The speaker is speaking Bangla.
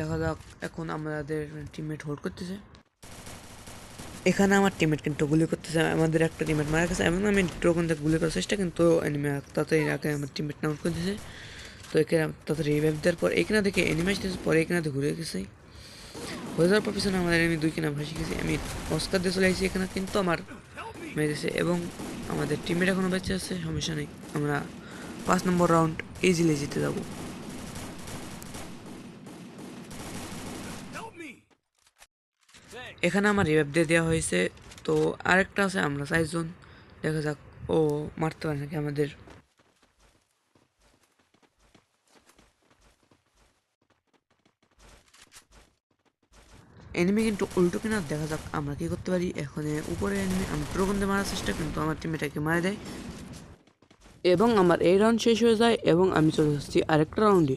দেখা যাক এখন আমাদের টিমমেট হোল্ড করতেছে। এখানে আমার টিমমেট কিন্তু গুলি করতেছে, আমাদের একটা টিমমেট মারা গেছে। এবং আমি ড্রোগন থেকে গুলি করার চেষ্টা, কিন্তু এনিমি তাড়াতাড়ি আগে আমার টিমমেট নাউট করে দিয়েছে তো এখানে তাড়াতাড়ি রিভাইভ দেওয়ার পর এখানে থেকে এনিমি আসতেছে, পরে এখানে ঘুরে গেছে। হয়ে যাওয়ার পর পিছনে আমাদের এনিমি দুই কিনা ভাসি গেছি। আমি অস্কার দিয়ে চলে আসছি এখানে, কিন্তু আমার মেরেছে এবং আমাদের টিমমেট এখনও বেঁচে আছে, সমস্যা নেই। আমরা পাঁচ নম্বর রাউন্ড ইজিলি জিতে যাব। এখানে আমার রিভাইভ দিয়ে দেওয়া হয়েছে। তো আরেকটা আছে আমরা চারজন। দেখা যাক ও মারতে পারে নাকি আমাদের। এনিমি কিন্তু উল্টো কিনা, দেখা যাক আমরা কি করতে পারি। এখানে উপরে এনিমি আমি ড্রোগন মারার চেষ্টা, কিন্তু আমার টিমেটাকে মারা দেয়। এবং আমার এই রাউন্ড শেষ হয়ে যায়, এবং আমি চলে যাচ্ছি আরেকটা রাউন্ডে